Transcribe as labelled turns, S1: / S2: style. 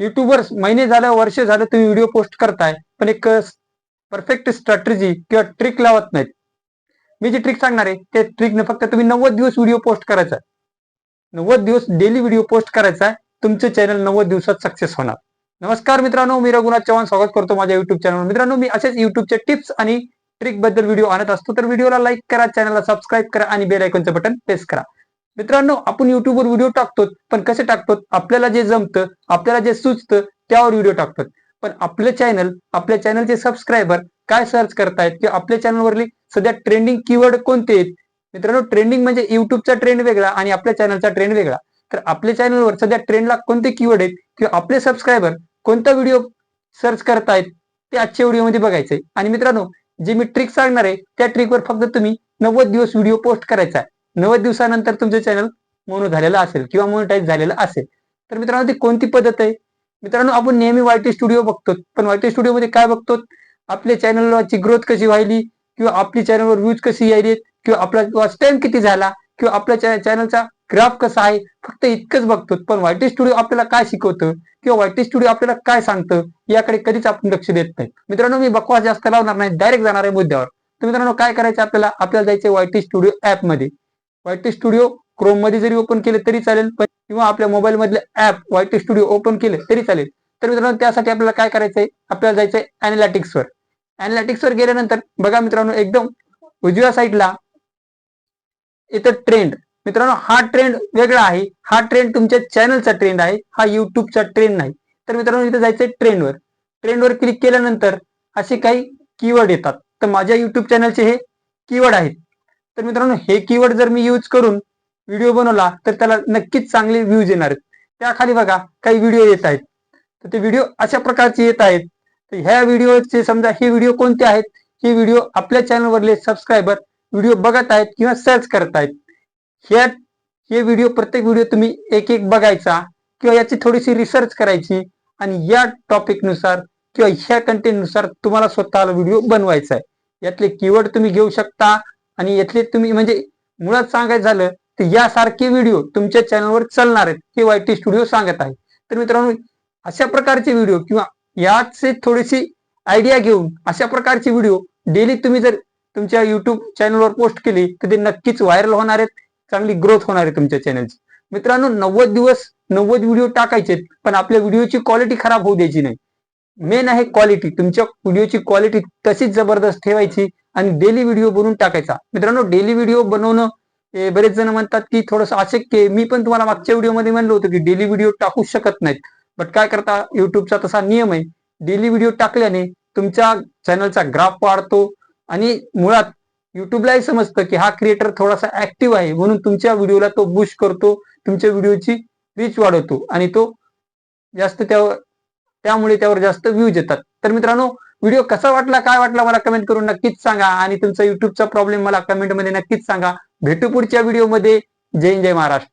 S1: युट्यूबवर महिने झालं वर्ष झालं तुम्ही व्हिडिओ पोस्ट करताय पण एक परफेक्ट स्ट्रॅटेजी किंवा ट्रिक लावत नाहीत. मी जी ट्रिक सांगणार आहे ते ट्रिकने फक्त तुम्ही नव्वद दिवस व्हिडिओ पोस्ट करायचा. नव्वद दिवस डेली व्हिडिओ पोस्ट करायचा तुमचं तुमचे चॅनल नव्वद दिवसात सक्सेस होणार. नमस्कार मित्रांनो मी रघुनाथ चव्हाण स्वागत करतो माझ्या युट्यूब चॅनलवर मित्रांनो मी असेच युट्यूबच्या टिप्स आणि ट्रिकबद्दल व्हिडिओ आणत असतो तर व्हिडिओला लाईक करा चॅनलला सबस्क्राईब करा आणि बेल आयकॉनचं बटन प्रेस करा. मित्रांनो आपण युट्यूबवर व्हिडिओ टाकतो पण कसे टाकतो आपल्याला जे जमतं आपल्याला जे सुचतं त्यावर व्हिडिओ टाकतो पण आपलं चॅनल आपल्या चॅनलचे सबस्क्रायबर काय सर्च करतायत किंवा आपल्या चॅनलवरली सध्या ट्रेंडिंग कीवर्ड कोणते आहेत? मित्रांनो ट्रेंडिंग म्हणजे युट्यूबचा ट्रेंड वेगळा आणि आपल्या चॅनलचा ट्रेंड वेगळा. तर आपल्या चॅनलवर सध्या ट्रेंडला कोणते कीवर्ड आहेत किंवा आपले सबस्क्रायबर कोणता व्हिडिओ सर्च करतायत ते आजच्या व्हिडिओमध्ये बघायचंय. आणि मित्रांनो जे मी ट्रिक सांगणार आहे त्या ट्रिकवर फक्त तुम्ही नव्वद दिवस व्हिडिओ पोस्ट करायचा आहे. नव्वद दिवसानंतर तुमचं चॅनल मोनो झालेलं असेल किंवा मोनिटाईज झालेलं असेल. तर मित्रांनो ती कोणती पद्धत आहे? मित्रांनो आपण नेहमी वायटी स्टुडिओ बघतो पण वायटी स्टुडिओमध्ये काय बघतो आपल्या चॅनलची ग्रोथ कशी व्हायली किंवा आपली चॅनलवर व्ह्यूज कशी यायली किंवा आपला वॉच टाइम किती झाला? किंवा आपल्या चॅनलचा ग्राफ कसा आहे? फक्त इतकंच बघतो पण वायटी स्टुडिओ आपल्याला काय शिकवतं? किंवा वायटी स्टुडिओ आपल्याला काय सांगतं? याकडे कधीच आपण लक्ष देत नाही. मित्रांनो मी बकवास जास्त लावणार नाही. डायरेक्ट जाणार आहे मुद्द्यावर. तर मित्रांनो काय करायचं आपल्याला? आपल्याला जायचं वायटी स्टुडिओ ऍपमध्ये. वायटी स्टुडिओ क्रोममध्ये जरी ओपन केले तरी चालेल पण किंवा आपल्या मोबाईल मधले ऍप वायटी स्टुडिओ ओपन केले तरी चालेल. तर मित्रांनो त्यासाठी आपल्याला काय करायचंय? आपल्याला जायचंय अॅनालिटिक्स वर. अॅनालिटिक्स वर गेल्यानंतर बघा मित्रांनो एकदम उजव्या साईडला इथं ट्रेंड मित्रांनो हा ट्रेंड वेगळा आहे. हा ट्रेंड तुमच्या चॅनलचा ट्रेंड आहे. हा युट्यूबचा ट्रेंड नाही. तर मित्रांनो इथं जायचंय ट्रेंडवर ट्रेंडवर क्लिक केल्यानंतर असे काही कीवर्ड येतात. तर माझ्या युट्यूब चॅनलचे हे कीवर्ड आहेत. तर मित्रांनो हे कीवर्ड जर मी यूज करून व्हिडिओ बनवला तर त्याला नक्कीच चांगले व्ह्यूज येणार आहेत. त्याखाली बघा काही व्हिडिओ येत आहेत. तर ते व्हिडिओ अशा प्रकारचे येत आहेत. तर ह्या व्हिडिओचे समजा हे व्हिडिओ कोणते आहेत? हे व्हिडिओ आपल्या चॅनलवरले सबस्क्रायबर व्हिडिओ बघत आहेत किंवा सर्च करत आहेत. ह्या हे व्हिडिओ प्रत्येक व्हिडिओ तुम्ही एक एक बघायचा किंवा याची थोडीशी रिसर्च करायची आणि या टॉपिकनुसार किंवा ह्या कंटेंटनुसार तुम्हाला स्वतःला व्हिडिओ बनवायचा आहे. यातले कीवर्ड तुम्ही घेऊ शकता. आणि यातले तुम्ही म्हणजे मुळात सांगायचं झालं तर यासारखे व्हिडिओ तुमच्या चॅनलवर चालणार आहेत हे वायटी स्टुडिओ सांगत आहे. तर मित्रांनो अशा प्रकारचे व्हिडिओ किंवा याचे थोडीशी आयडिया घेऊन अशा प्रकारचे व्हिडिओ डेली तुम्ही जर तुमच्या युट्यूब चॅनलवर पोस्ट केली तर ते नक्कीच व्हायरल होणार आहेत चांगली ग्रोथ होणार आहे तुमच्या चॅनलची मित्रांनो नव्वद दिवस नव्वद व्हिडिओ टाकायचे पण आपल्या व्हिडिओची क्वालिटी खराब होऊ द्यायची नाही. मेन आहे क्वालिटी तुमच्या व्हिडिओची क्वालिटी तशीच जबरदस्त ठेवायची आणि डेली व्हिडिओ बनवून टाकायचा. मित्रांनो डेली व्हिडिओ बनवणं बरेच जण म्हणतात की थोडंसं अशक्य आहे. मी पण तुम्हाला मागच्या व्हिडिओमध्ये म्हणलं होतं की डेली व्हिडिओ टाकू शकत नाहीत. बट काय करता युट्यूबचा तसा नियम आहे. डेली व्हिडिओ टाकल्याने तुमच्या चॅनलचा ग्राफ वाढतो आणि मुळात युट्यूबलाही समजतं की हा क्रिएटर थोडासा ऍक्टिव्ह आहे. म्हणून तुमच्या व्हिडिओला तो बुश करतो. तुमच्या व्हिडिओची रीच वाढवतो. आणि तो जास्त त्यावर त्यामुळे त्यावर जास्त व्ह्यूज येतात. तर मित्रांनो व्हिडिओ कसा वाटला काय वाटला मला कमेंट करून नक्कीच सांगा. आणि तुमचा युट्यूबचा प्रॉब्लेम मला कमेंटमध्ये नक्कीच सांगा. भेटू पुढच्या व्हिडिओमध्ये जय जय महाराष्ट्र.